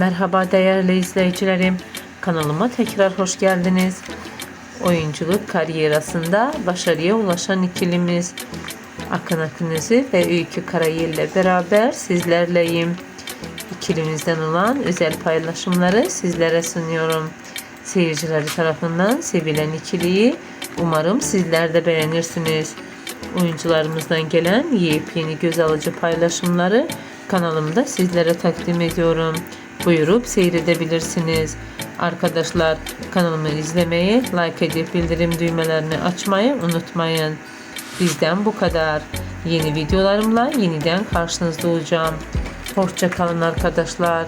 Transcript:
Merhaba değerli izleyicilerim. Kanalıma tekrar hoş geldiniz. Oyunculuk kariyerasında başarıya ulaşan ikilimiz Akın Akınözü ve Öykü Karayel ile beraber sizlerleyim. İkilimizden olan özel paylaşımları sizlere sunuyorum. Seyircileri tarafından sevilen ikiliyi umarım sizler de beğenirsiniz. Oyuncularımızdan gelen yepyeni göz alıcı paylaşımları kanalımda sizlere takdim ediyorum. Buyurup seyredebilirsiniz. Arkadaşlar kanalımı izlemeyi, like edip bildirim düğmelerini açmayı unutmayın. Bizden bu kadar. Yeni videolarımla yeniden karşınızda olacağım. Hoşça kalın arkadaşlar.